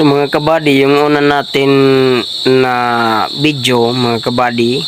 So mga kabady, yung una natin na video mga kabady,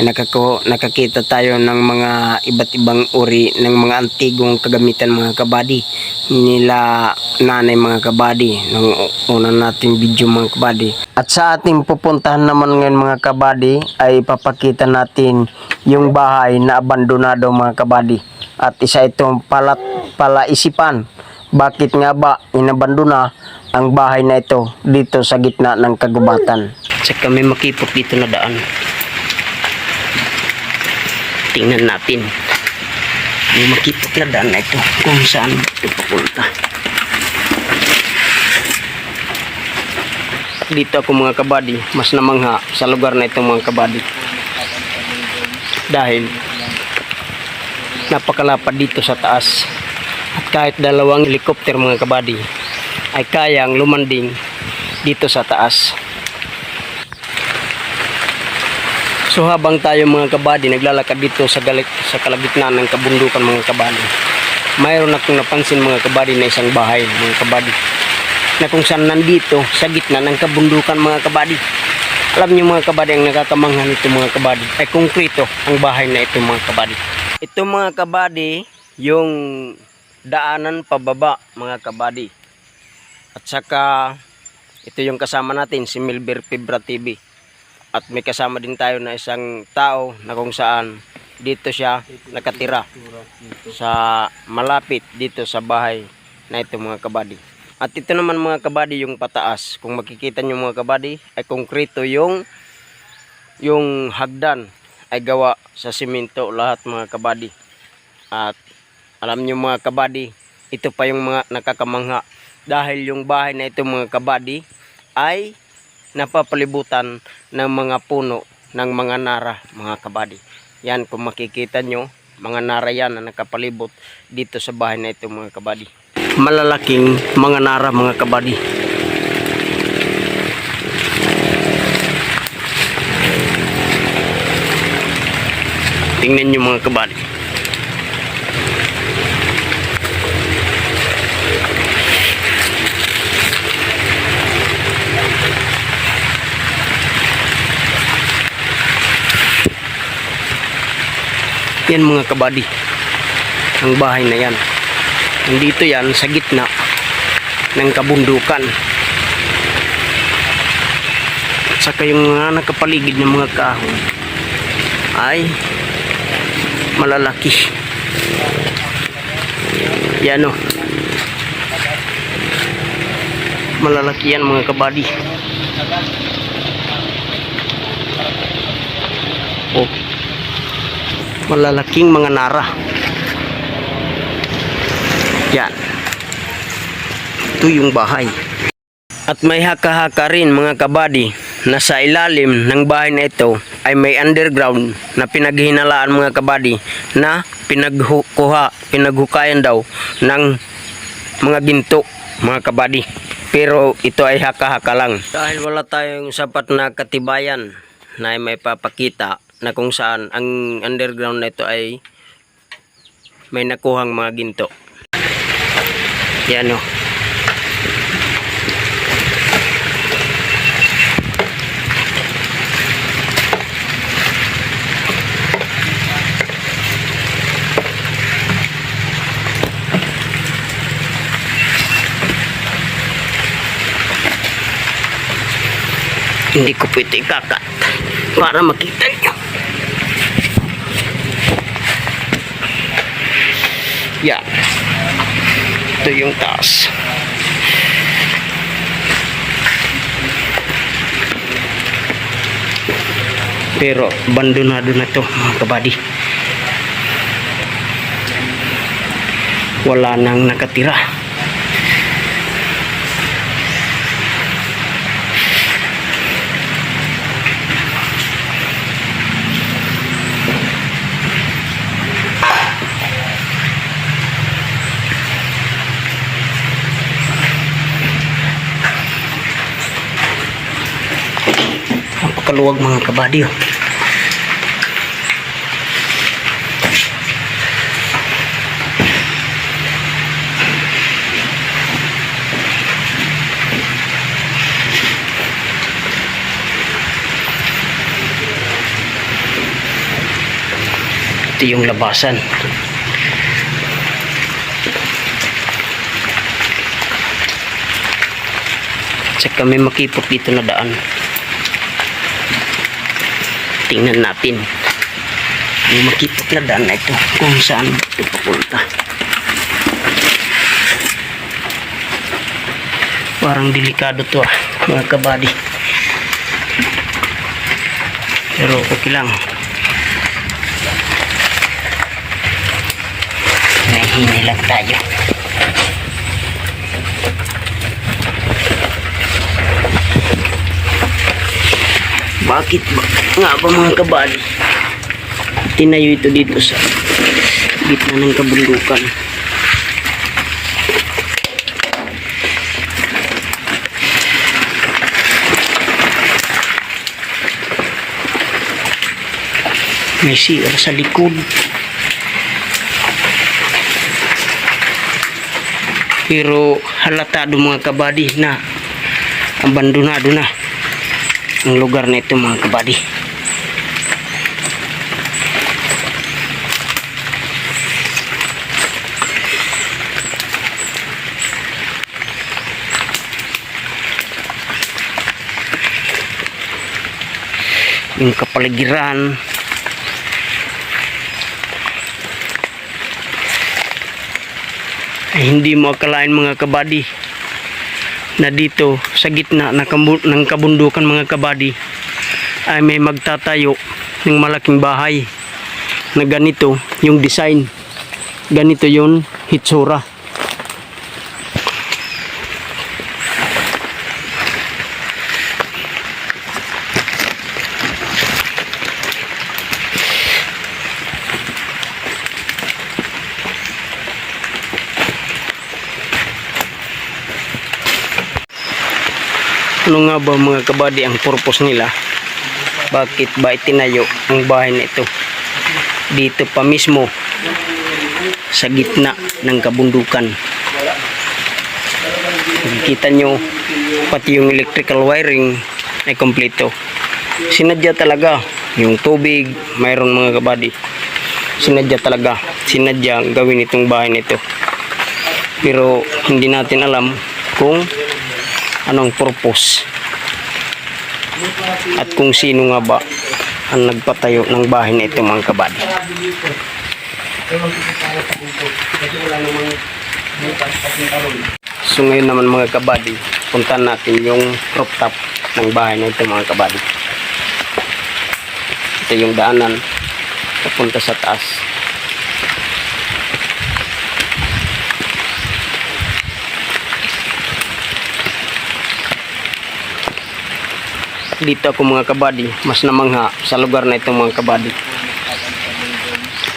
ay nakako, nakakita tayo ng mga iba't ibang uri ng mga antigong kagamitan mga kabady nila nanay mga kabady nung una natin video mga kabady. At sa ating pupuntahan naman ngayon mga kabady ay papakita natin yung bahay na abandonado mga kabady. At isa itong palat, palaisipan bakit nga ba inabandona ang bahay na ito dito sa gitna ng kagubatan? Sa kami makipot dito na daan. Tingnan natin. May makipot na daan na ito kung saan ito papunta. Dito ako mga kabady, mas namangha sa lugar na ito mga kabady. Dahil napakalapad dito sa taas. At kahit dalawang helicopter mga kabady ay kayang lumanding dito sa taas. So habang tayo mga kabady naglalakad dito sa galik sa kalagitnaan ng kabundukan mga kabady. Mayroon akong napansin mga kabady na isang bahay mga kabady na kung saan nandito sa gitna ng kabundukan mga kabady. Alam niyo mga kabady ang nakakamangha nito mga kabady ay konkreto ang bahay na ito mga kabady. Ito mga kabady yung daanan pababa mga kabady. At saka ito yung kasama natin si Milber Fibra TV. At may kasama din tayo na isang tao na kung saan dito siya nakatira sa malapit dito sa bahay na ito mga kabady. At ito naman mga kabady yung pataas. Kung makikita nyo mga kabady ay konkreto yung yung hagdan ay gawa sa simento lahat mga kabady. At alam nyo mga kabady, ito pa yung mga nakakamangha. Dahil yung bahay na ito mga kabady ay napapalibutan ng mga puno ng mga nara mga kabady. Yan kung makikita nyo, mga nara yan na nakapalibot dito sa bahay na ito mga kabady. Malalaking mga nara mga kabady. Tingnan nyo mga kabady. Yan mga kabady. Ang bahay na yan. Nandito yan sa gitna ng kabundukan. At saka yung mga nakapaligid ng mga kahoy ay malalaki. Yan o. Malalaki yan mga kabady. Malalaking mga nara. Yan. Ito yung bahay. At may haka-haka rin mga kabady na sa ilalim ng bahay na ito ay may underground na pinaghinalaan mga kabady na pinagkuha, pinaghukayan daw ng mga ginto mga kabady. Pero ito ay haka-haka lang. Dahil wala tayong sapat na katibayan na may papakita na kung saan ang underground na ito ay may nakuhang mga ginto. Yan o. Hindi ko ito ikakat para makita nyo. Yan. Ito yung taas. Pero abandonado na to mga kabady. Wala nang nakatira. kaluwag mga kabadyo oh. ito yung labasan. At saka makipot dito na daan. Tingnan natin. Yung makipot na daan na ito. Kung saan ito papunta. Parang delikado to ah, mga kabady. Pero okay lang. Nahihini lang tayo. Bakit ba nga ba mga kabady? Tinayo ito dito sa gitna ng kabundukan. May CR sa likod. Pero halatado mga kabady na abandonado na ang lugar na ito mga kabady. Yung kapaligiran. Ay hindi mo akalain mga kabady na dito sa gitna ng kabundukan mga kabady ay may magtatayo ng malaking bahay na ganito yung design. Ganito yung hitsura ano nga ba mga kabady ang purpose nila? Bakit ba itinayo ang bahay na ito? Dito pa mismo sa gitna ng kabundukan. Nakikita nyo pati yung electrical wiring ay kompleto. Sinadya talaga yung tubig mayroon mga kabady sinadya talaga sinadya gawin itong bahay na ito. Pero hindi natin alam kung anong purpose at kung sino nga ba ang nagpatayo ng bahay na ito mga kabady. So ngayon naman mga kabady, punta natin yung rooftop ng bahay na ito mga kabady. Ito yung daanan papunta sa taas. Dito ako mga kabady mas namangha sa lugar na ito mga kabady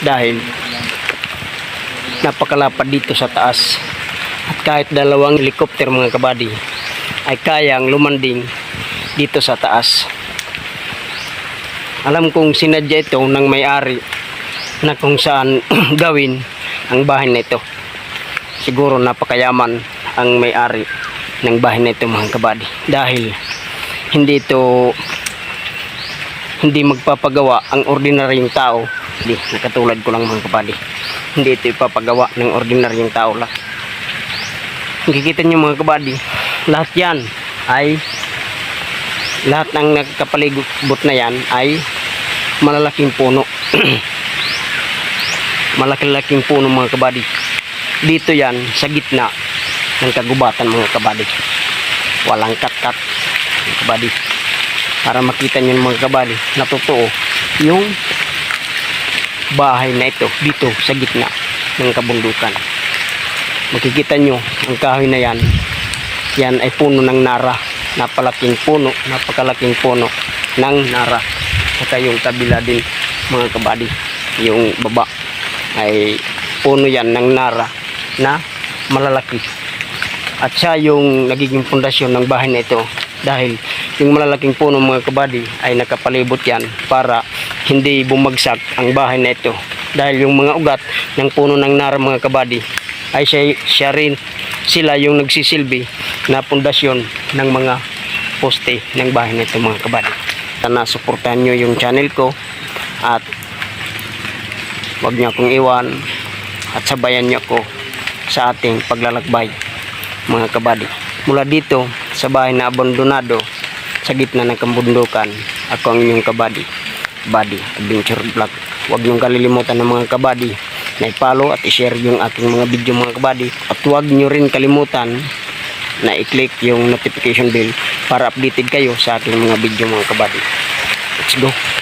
dahil napakalapad dito sa taas. At kahit dalawang helicopter mga kabady ay kayang lumanding dito sa taas. Alam kong sinadya ito ng may-ari na kung saan gawin ang bahay na ito. Siguro napakayaman ang may-ari ng bahay na ito mga kabady dahil hindi ito hindi magpapagawa ang ordinaryong tao. Hindi, nakatulad ko lang mga kapali hindi ito ipapagawa ng ordinaryong tao lang. Nakikita nyo mga kabady lahat yan ay lahat ng nagkapalibot na yan ay malalaking puno. Malaki-laking puno mga kabady dito yan sa gitna ng kagubatan mga kabady walang kat-kat mga kabady para makita nyo mga kabady na totoo yung bahay na ito dito sa gitna ng kabundukan. Makikita nyo ang kahoy na yan. Yan ay puno ng nara. Napalaking puno napakalaking puno ng nara. At yung kabila din mga kabady yung baba ay puno yan ng nara na malalaki. At siya yung nagiging pundasyon ng bahay na ito dahil yung malalaking puno mga kabady ay nakapalibot yan para hindi bumagsak ang bahay na ito dahil yung mga ugat ng puno ng nara mga kabady ay siya, siya rin sila yung nagsisilbi na pundasyon ng mga poste ng bahay na ito mga kabady sana suportahan nyo yung channel ko at Huwag niyo akong iwan at sabayan niyo ako sa ating paglalakbay mga kabady. Mula dito sa bahay na abandonado sa gitna ng kabundukan, ako ang inyong kabady. Body Adventure Vlog. Huwag niyong kalilimutan ng mga kabady na i-follow at i-share yung aking mga video mga kabady. At huwag niyo rin kalimutan na i-click yung notification bell para updated kayo sa aking mga video mga kabady. Let's go!